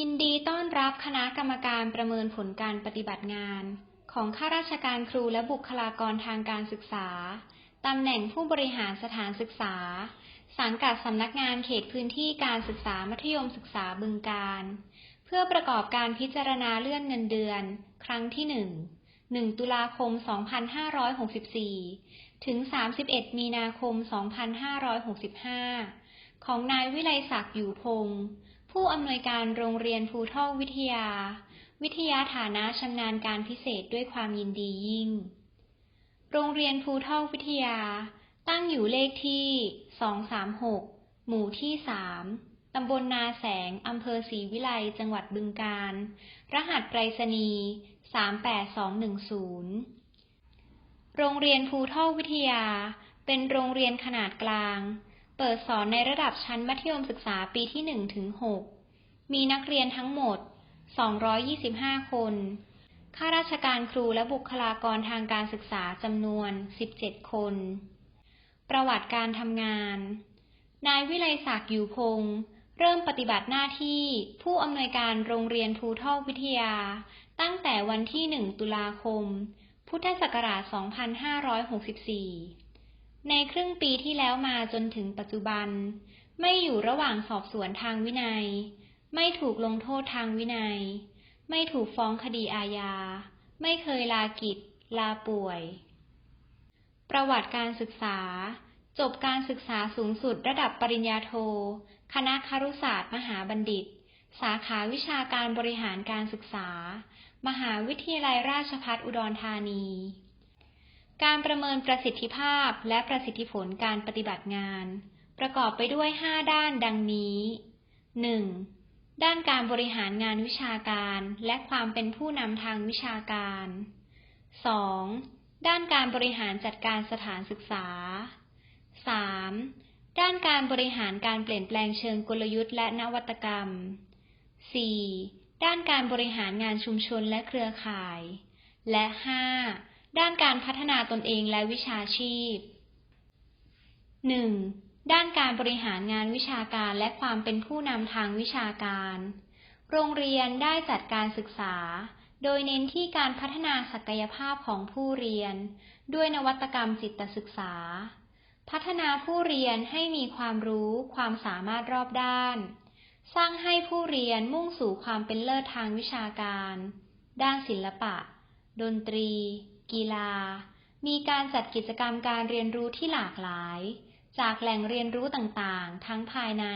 ยินดีต้อนรับคณะกรรมการประเมินผลการปฏิบัติงาน ของข้าราชการครูและบุคลากรทางการศึกษา ตำแหน่งผู้บริหารสถานศึกษา สังกัดสำนักงานเขตพื้นที่การศึกษามัธยมศึกษาบึงการ เพื่อประกอบการพิจารณาเลื่อนเงินเดือน ครั้งที่1 1ตุลาคม 2564 ถึง 31 มีนาคม 2565 ของนายวิไลศักดิ์อยู่พงศ์ ผู้อำนวยการโรงเรียนภูทอกวิทยา วิทยาฐานะชำนาญการพิเศษด้วยความยินดียิ่ง โรงเรียนภูทอกวิทยา ตั้งอยู่เลขที่ 236 หมู่ที่ 3 ตำบลนาแสง อำเภอศรีวิไล จังหวัดบึงกาฬรหัสไปรษณีย์ 38210 โรงเรียนภูทอกวิทยา เป็นโรงเรียนขนาดกลาง เปิดสอนในระดับชั้นมัธยมศึกษาปีที่1ถึง6มีนักเรียนทั้งหมด 225 คน ข้าราชการครูและบุคลากรทางการศึกษาจำนวน 17 คน ประวัติการทำงาน นายวิไลศักดิ์อยู่พงศ์เริ่มปฏิบัติหน้าที่ผู้อำนวยการโรงเรียนภูทอกวิทยา ตั้งแต่วันที่ 1 ตุลาคม พุทธศักราช 2564 ในครึ่งปีที่แล้วมาจนถึงปัจจุบัน ไม่อยู่ระหว่างสอบสวนทางวินัย ไม่ถูกลงโทษทางวินัย ไม่ถูกฟ้องคดีอาญา ไม่เคยลากิจ ลาป่วย ประวัติการศึกษา จบการศึกษาสูงสุดระดับปริญญาโท คณะครุศาสตร์มหาบัณฑิต สาขาวิชาการบริหารการศึกษา มหาวิทยาลัยราชภัฏอุดรธานี การประเมินประสิทธิภาพและประสิทธิผลการปฏิบัติงาน ประกอบไปด้วย 5 ด้านดังนี้ 1. ด้านการบริหารงานวิชาการและความเป็นผู้นำทางวิชาการ 2. ด้านการบริหารจัดการสถานศึกษา 3. ด้านการบริหารการเปลี่ยนแปลงเชิงกลยุทธ์และนวัตกรรม 4. ด้านการบริหารงานชุมชนและเครือข่าย และ 5. ด้านการพัฒนาตนเองและวิชาชีพ 1. ด้านการบริหารงานวิชาการและความเป็นผู้นำทางวิชาการ โรงเรียนได้จัดการศึกษา โดยเน้นที่การพัฒนาศักยภาพของผู้เรียน ด้วยนวัตกรรมจิตศึกษา พัฒนาผู้เรียนให้มีความรู้ความสามารถรอบด้าน สร้างให้ผู้เรียนมุ่งสู่ความเป็นเลิศทางวิชาการ ด้านศิลปะ ดนตรี กีฬา มีการจัดกิจกรรมการเรียนรู้ที่หลากหลาย จากแหล่งเรียนรู้ต่างๆ ทั้งภายใน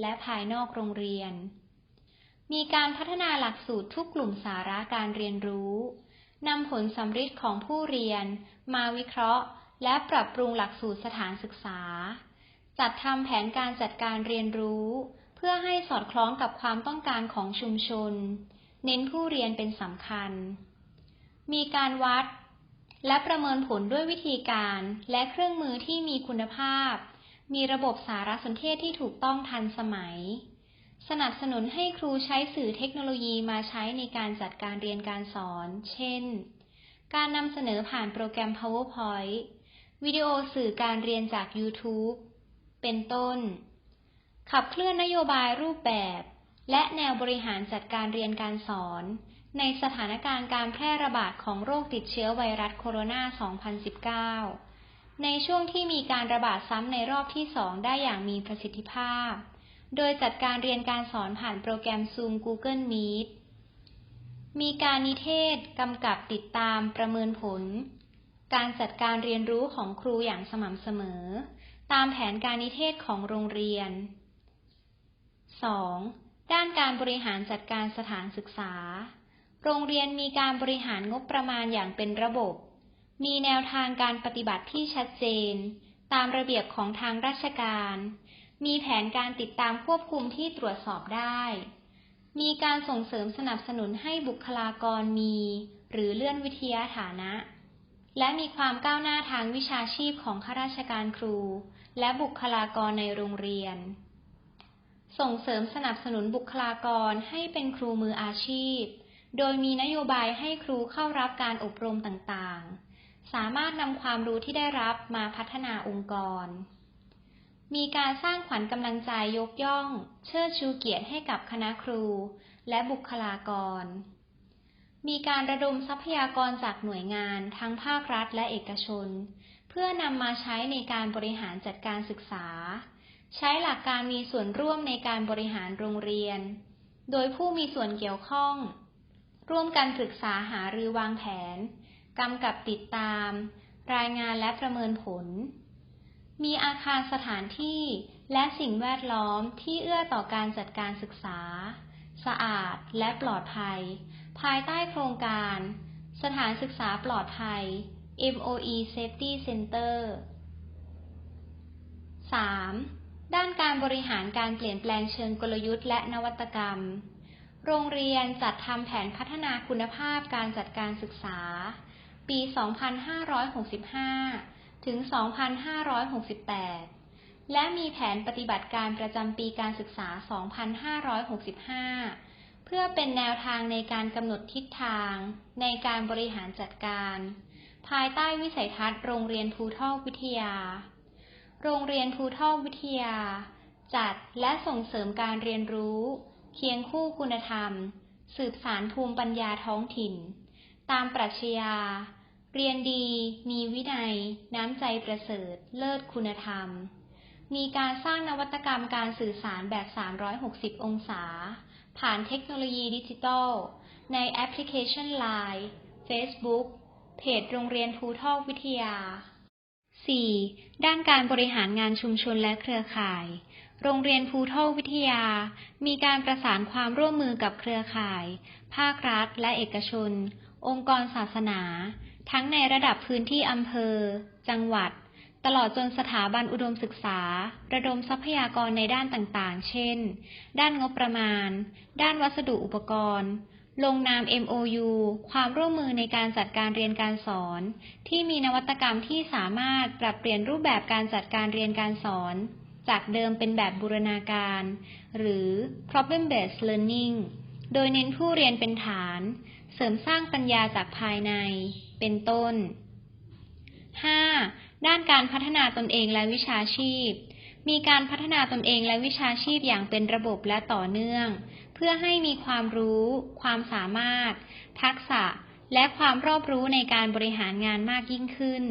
และภายนอกโรงเรียน มีการพัฒนาหลักสูตรทุกกลุ่มสาระการเรียนรู้นำผลสำฤทธิ์ของผู้เรียน มาวิเคราะห์ และปรับปรุงหลักสูตรสถานศึกษา จัดทำแผนการจัดการเรียนรู้ เพื่อให้สอดคล้องกับความต้องการของชุมชน เน้นผู้เรียนเป็นสำคัญ มีการวัด และประเมินผลด้วยวิธีการและเครื่องมือที่มีคุณภาพ มีระบบสารสนเทศที่ถูกต้องทันสมัย สนับสนุนให้ครูใช้สื่อเทคโนโลยีมาใช้ในการจัดการเรียนการสอน เช่น การนำเสนอผ่านโปรแกรม PowerPoint วิดีโอสื่อการเรียนจาก YouTube เป็นต้น ขับเคลื่อนนโยบายรูปแบบ และแนวบริหารจัดการเรียนการสอน ในสถานการณ์การแพร่ระบาดของโรคติดเชื้อไวรัสโคโรนา 2019 ในช่วงที่มีการระบาดซ้ำในรอบที่ 2 ได้อย่างมีประสิทธิภาพ โดยจัดการเรียนการสอนผ่านโปรแกรม Zoom Google Meet มีการนิเทศ กำกับติดตามประเมินผล การจัดการเรียนรู้ของครูอย่างสม่ำเสมอ ตามแผนการนิเทศของโรงเรียน 2. ด้านการบริหารจัดการสถานศึกษา โรงเรียนมีการบริหารงบประมาณอย่างเป็นระบบ มีแนวทางการปฏิบัติที่ชัดเจน ตามระเบียบของทางราชการ มีแผนการติดตามควบคุมที่ตรวจสอบได้ มีการส่งเสริมสนับสนุนให้บุคลากรมี หรือเลื่อนวิทยาฐานะ และมีความก้าวหน้าทางวิชาชีพของข้าราชการครู และบุคลากรในโรงเรียน ส่งเสริมสนับสนุนบุคลากรให้เป็นครูมืออาชีพ โดยมีนโยบายให้ครูเข้ารับการอบรมต่างๆ สามารถนำความรู้ที่ได้รับมาพัฒนาองค์กร มีการสร้างขวัญกำลังใจยกย่อง เชิดชูเกียรติให้กับคณะครู และบุคลากร มีการระดมทรัพยากรจากหน่วยงานทั้งภาครัฐและเอกชน เพื่อนำมาใช้ในการบริหารจัดการศึกษา ใช้หลักการมีส่วนร่วมในการบริหารโรงเรียน โดยผู้มีส่วนเกี่ยวข้อง ร่วมกันปรึกษาหารือวางแผน กำกับติดตาม รายงานและประเมินผล มีอาคารสถานที่และสิ่งแวดล้อมที่เอื้อต่อการจัดการศึกษา สะอาดและปลอดภัย ภายใต้โครงการ สถานศึกษาปลอดภัย MOE Safety Center 3. ด้านการบริหารการเปลี่ยนแปลงเชิงกลยุทธ์และนวัตกรรม โรงเรียนจัดทำแผนพัฒนาคุณภาพการจัดการศึกษา ปี 2565 ถึง 2568 และมีแผนปฏิบัติการประจำปีการศึกษา 2565 เพื่อเป็นแนวทางในการกำหนดทิศทาง ในการบริหารจัดการ ภายใต้วิสัยทัศน์โรงเรียนภูทอกวิทยา โรงเรียนภูทอกวิทยา จัดและส่งเสริมการเรียนรู้ เคียงคู่คุณธรรม สืบสารภูมิปัญญาท้องถิ่น ตามปรัชญา เรียนดี มีวินัย น้ำใจประเสริฐ เลิศคุณธรรม มีการสร้างนวัตกรรมการสื่อสารแบบ 360 องศา ผ่านเทคโนโลยีดิจิทัล ในแอปพลิเคชัน Line Facebook เพจโรงเรียนภูทอกวิทยา 4. ด้านการบริหารงานชุมชนและเครือข่าย โรงเรียนภูทอวิทยา มีการประสานความร่วมมือกับเครือข่าย ภาครัฐ และเอกชน องค์กรศาสนา ทั้งในระดับพื้นที่อำเภอ จังหวัด ตลอดจนสถาบันอุดมศึกษา ระดมทรัพยากรในด้านต่างๆ เช่น ด้านงบประมาณ ด้านวัสดุอุปกรณ์ ลงนาม MOU ความร่วมมือในการจัดการเรียนการสอน ที่มีนวัตกรรมที่สามารถปรับเปลี่ยนรูปแบบการจัดการเรียนการสอน จากเดิมเป็นแบบบูรณาการ หรือ problem based learning โดยเน้นผู้เรียนเป็นฐาน เสริมสร้างปัญญาจากภายใน เป็นต้น 5. ด้านการพัฒนาตนเองและวิชาชีพ มีการพัฒนาตนเองและวิชาชีพอย่างเป็นระบบและต่อเนื่อง เพื่อให้มีความรู้ ความสามารถ ทักษะ และความรอบรู้ในการบริหารงานมากยิ่งขึ้น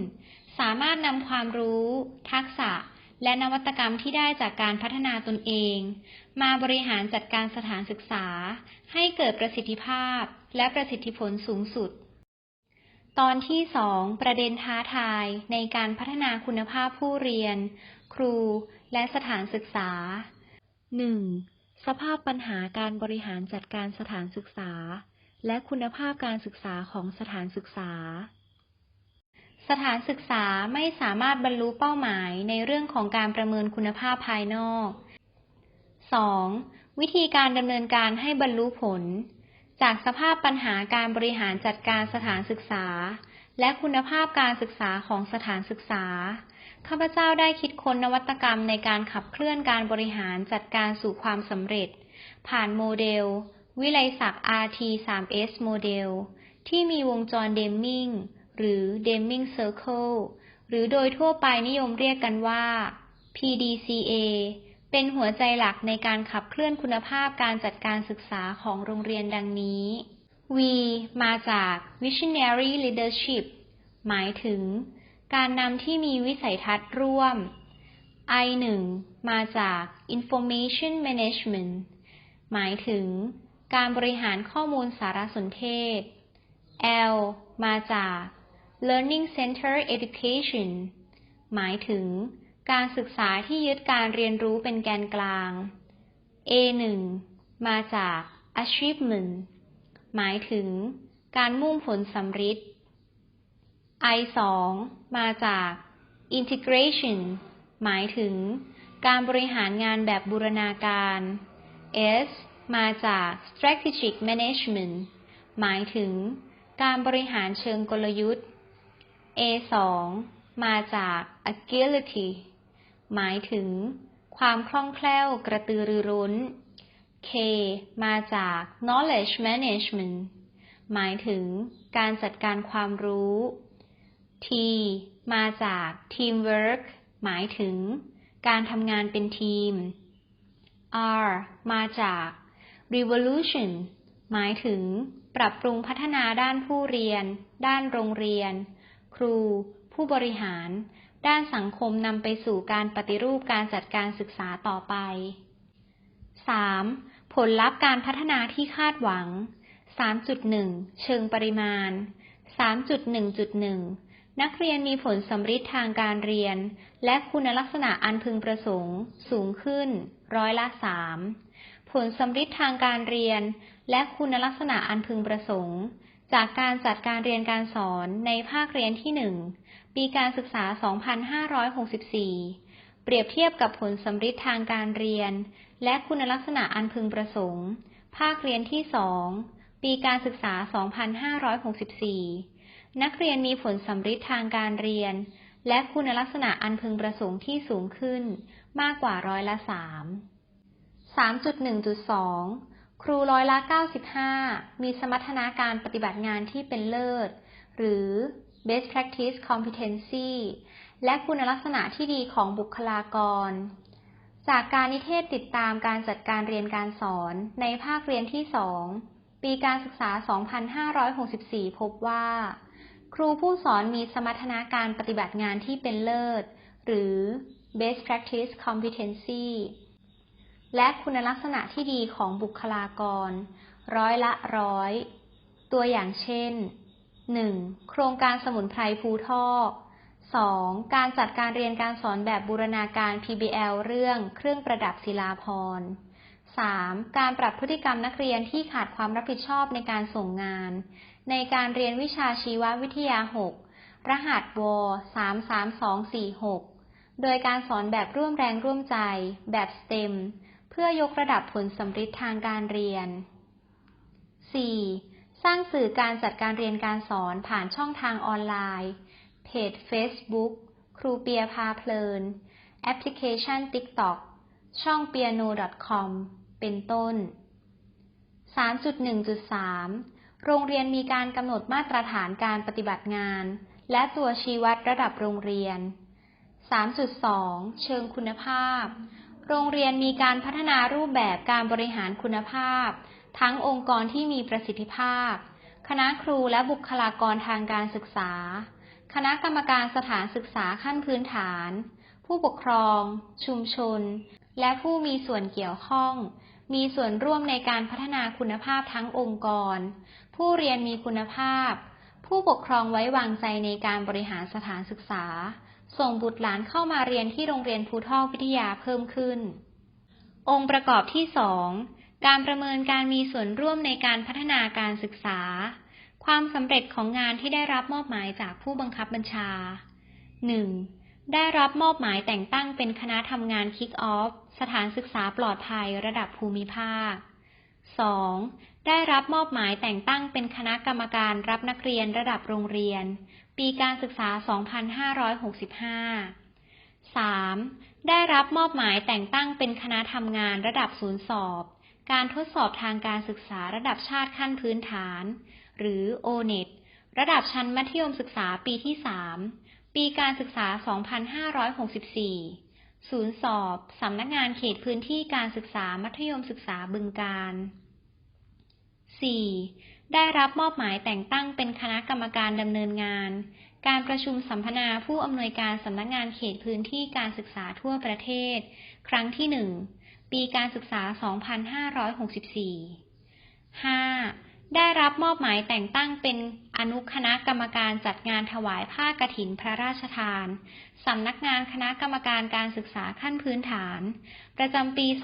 สามารถนำความรู้ ทักษะ และนวัตกรรมที่ได้จากการพัฒนาตนเอง มาบริหารจัดการสถานศึกษา ให้เกิดประสิทธิภาพและประสิทธิผลสูงสุด ตอนที่ 2 ประเด็นท้าทายในการพัฒนาคุณภาพผู้เรียน ครู และสถานศึกษา 1. สภาพปัญหาการบริหารจัดการสถานศึกษา และคุณภาพการศึกษาของสถานศึกษา สถานศึกษาไม่สามารถบรรลุเป้าหมายในเรื่องของการประเมินคุณภาพภายนอก 2. วิธีการดำเนินการให้บรรลุผล จากสภาพปัญหาการบริหารจัดการสถานศึกษา และคุณภาพการศึกษาของสถานศึกษา ข้าพเจ้าได้คิดค้นนวัตกรรมในการขับเคลื่อนการบริหารจัดการสู่ความสำเร็จ ผ่านโมเดล วิไลศักดิ์ RT3S โมเดล ที่มีวงจรเดมมิง หรือ Deming Circle หรือโดยทั่วไปนิยมเรียกกันว่า PDCA เป็นหัวใจหลักในการขับเคลื่อนคุณภาพการจัดการศึกษาของโรงเรียนดังนี้ V มาจาก Visionary Leadership หมายถึง การนำที่มีวิสัยทัศน์ร่วม I 1 มาจาก Information Management หมายถึง การบริหารข้อมูลสารสนเทศ L มาจาก Learning Center Education หมายถึง การศึกษาที่ยึดการเรียนรู้เป็นแกนกลาง A 1 มาจาก Achievement หมายถึง การมุ่งผลสำฤทธิ์ I 2 มาจาก Integration หมายถึง การบริหารงานแบบบูรณาการ S มาจาก Strategic Management หมายถึง การบริหารเชิงกลยุทธ์ A 2 มาจาก Agility หมายถึง ความคล่องแคล่วกระตือรือร้น K มาจาก Knowledge Management หมายถึง การจัดการความรู้ T มาจาก Teamwork หมายถึง การทำงานเป็นทีม R มาจาก revolution หมายถึง ปรับปรุงพัฒนาด้านผู้เรียน ด้านโรงเรียน ครู ผู้บริหาร ด้านสังคมนำไปสู่การปฏิรูปการจัดการศึกษาต่อไป 3. ผลลัพธ์การพัฒนาที่คาดหวัง 3.1 เชิงปริมาณ 3.1.1 นักเรียนมีผลสำฤทธิ์ทางการเรียน และคุณลักษณะอันพึงประสงค์สูงขึ้น ร้อยละ 3 ผลสำฤทธิ์ทางการเรียน และคุณลักษณะอันพึงประสงค์ จากการจัดการเรียนการสอนในภาคเรียนที่ 1 ปีการศึกษา 2564 เปรียบเทียบกับผลสำฤทธิ์ทางการเรียน และคุณลักษณะอันพึงประสงค์ ภาคเรียนที่ 2 ปีการศึกษา 2564 นักเรียนมีผลสำฤทธิ์ทางการเรียน และคุณลักษณะอันพึงประสงค์ที่สูงขึ้น มากกว่าร้อยละ 3 3.1.2 ครูร้อยละ 95 มีสมรรถนาการปฏิบัติงานที่เป็นเลิศ หรือ best practice competency และคุณลักษณะที่ดีของบุคลากร จากการนิเทศติดตามการจัดการเรียนการสอนในภาคเรียนที่ 2 ปีการศึกษา 2564 พบว่า ครูผู้สอนมีสมรรถนาการปฏิบัติงานที่เป็นเลิศ หรือ best practice competency และคุณลักษณะที่ดีของบุคลากร ร้อยละร้อย ตัวอย่างเช่น 1. โครงการสมุนไพรภูทอก 2. การจัดการเรียนการสอนแบบบูรณาการ PBL เรื่องเครื่องประดับศิลาพร 3. การปรับพฤติกรรมนักเรียนที่ขาดความรับผิดชอบในการส่งงาน ในการเรียนวิชาชีววิทยา 6 รหัสว33246 โดยการสอนแบบร่วมแรงร่วมใจ แบบ STEM พื่อยกระดับผลสำฤทธิ์ทางการเรียน 4. สร้างสื่อการจัดการเรียนการสอนผ่านช่องทางออนไลน์ เพจ Facebook ครูเปียพาเพลิน แอปพลิเคชัน TikTok ช่อง piano.com เป็นต้น 3.1.3 โรงเรียนมีการกำหนดมาตรฐานการปฏิบัติงาน และตัวชี้วัดระดับโรงเรียน 3.2 เชิงคุณภาพ โรงเรียนมีการพัฒนารูปแบบการบริหารคุณภาพ ทั้งองค์กรที่มีประสิทธิภาพ คณะครูและบุคลากรทางการศึกษา คณะกรรมการสถานศึกษาขั้นพื้นฐาน ผู้ปกครอง ชุมชน และผู้มีส่วนเกี่ยวข้อง มีส่วนร่วมในการพัฒนาคุณภาพทั้งองค์กร ผู้เรียนมีคุณภาพ ผู้ปกครองไว้วางใจในการบริหารสถานศึกษา ส่งบุตรหลานเข้ามาเรียนที่โรงเรียนภูทอกวิทยาเพิ่มขึ้น องค์ประกอบที่สองการประเมินการมีส่วนร่วมในการพัฒนาการศึกษา ความสำเร็จของงานที่ได้รับมอบหมายจากผู้บังคับบัญชา 1. ได้รับมอบหมายแต่งตั้งเป็นคณะทำงาน Kick Off สถานศึกษาปลอดภัยระดับภูมิภาค 2. ได้รับมอบหมายแต่งตั้งเป็นคณะกรรมการรับนักเรียนระดับโรงเรียน ปีการศึกษา 2565 3. ได้รับมอบหมายแต่งตั้งเป็นคณะทำงานระดับศูนย์สอบ การทดสอบทางการศึกษาระดับชาติขั้นพื้นฐาน หรือ O-NET ระดับชั้นมัธยมศึกษาปีที่ 3 ปีการศึกษา 2564 ศูนย์สอบ สำนักงานเขตพื้นที่การศึกษามัธยมศึกษาบึงการ 4. ได้รับมอบหมายแต่งตั้งเป็นคณะกรรมการดำเนินงาน การประชุมสัมมนาผู้อำนวยการสำนักงานเขตพื้นที่การศึกษาทั่วประเทศ ครั้งที่ 1 ปีการศึกษา 2564 5. ได้รับมอบหมายแต่งตั้งเป็นอนุคณะกรรมการจัดงานถวายผ้ากฐินพระราชทานสำนักงานคณะกรรมการการศึกษาขั้นพื้นฐาน ประจำปี 2564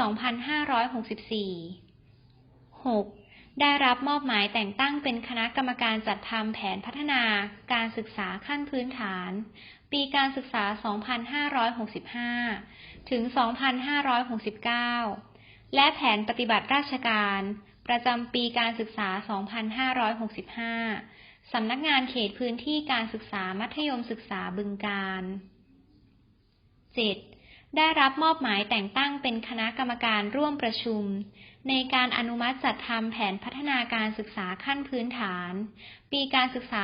6. ได้รับมอบหมายแต่งตั้งเป็นคณะกรรมการจัดทำแผนพัฒนาการศึกษาขั้นพื้นฐาน ปีการศึกษา 2565 ถึง 2569 และแผนปฏิบัติราชการ ประจำปีการศึกษา 2565 สำนักงานเขตพื้นที่การศึกษามัธยมศึกษาบึงการ 7. ได้รับมอบหมายแต่งตั้งเป็นคณะกรรมการร่วมประชุม ในการอนุมัติจัดทำแผนพัฒนาการศึกษาขั้นพื้นฐาน ปีการศึกษา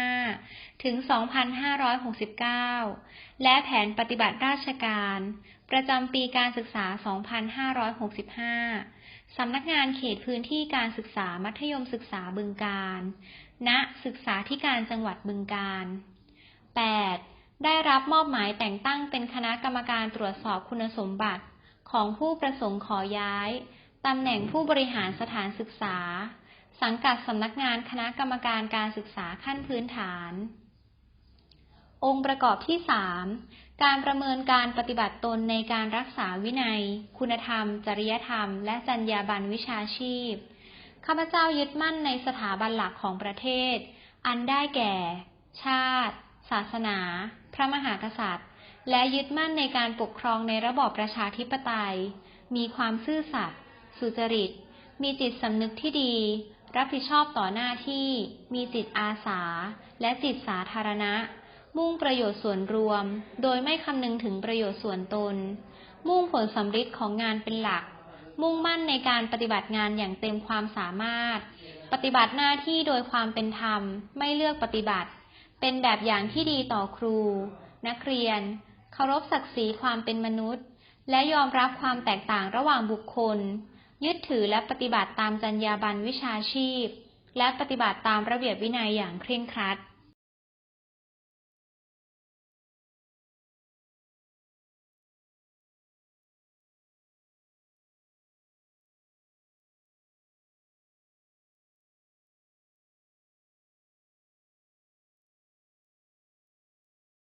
2565 ถึง 2569 และแผนปฏิบัติราชการ ประจำปีการศึกษา 2565 สำนักงานเขตพื้นที่การศึกษามัธยมศึกษาบึงกาฬณศึกษาธิการจังหวัดบึงกาฬ 8. ได้รับมอบหมายแต่งตั้งเป็นคณะกรรมการตรวจสอบคุณสมบัติ ของผู้ประสงค์ขอย้ายตำแหน่งผู้บริหารสถานศึกษา สังกัดสำนักงานคณะกรรมการการศึกษาขั้นพื้นฐาน องค์ประกอบที่ 3 การประเมินการปฏิบัติตนในการรักษาวินัย คุณธรรม จริยธรรม และจรรยาบรรณวิชาชีพ ข้าพเจ้ายึดมั่นในสถาบันหลักของประเทศ อันได้แก่ ชาติ ศาสนา พระมหากษัตริย์ และยึดมั่นในการปกครองในระบอบประชาธิปไตย มีความซื่อสัตย์สุจริต มีจิตสำนึกที่ดี รับผิดชอบต่อหน้าที่ มีจิตอาสา และจิตสาธารณะ มุ่งประโยชน์ส่วนรวม โดยไม่คำนึงถึงประโยชน์ส่วนตน มุ่งผลสำฤทธิ์ของงานเป็นหลัก มุ่งมั่นในการปฏิบัติงานอย่างเต็มความสามารถ ปฏิบัติหน้าที่โดยความเป็นธรรม ไม่เลือกปฏิบัติ เป็นแบบอย่างที่ดีต่อครู นักเรียน เคารพศักดิ์ศรีความเป็นมนุษย์ และยอมรับความแตกต่างระหว่างบุคคล ยึดถือและปฏิบัติตามจรรยาบรรณวิชาชีพ และปฏิบัติตามระเบียบวินัยอย่างเคร่งครัด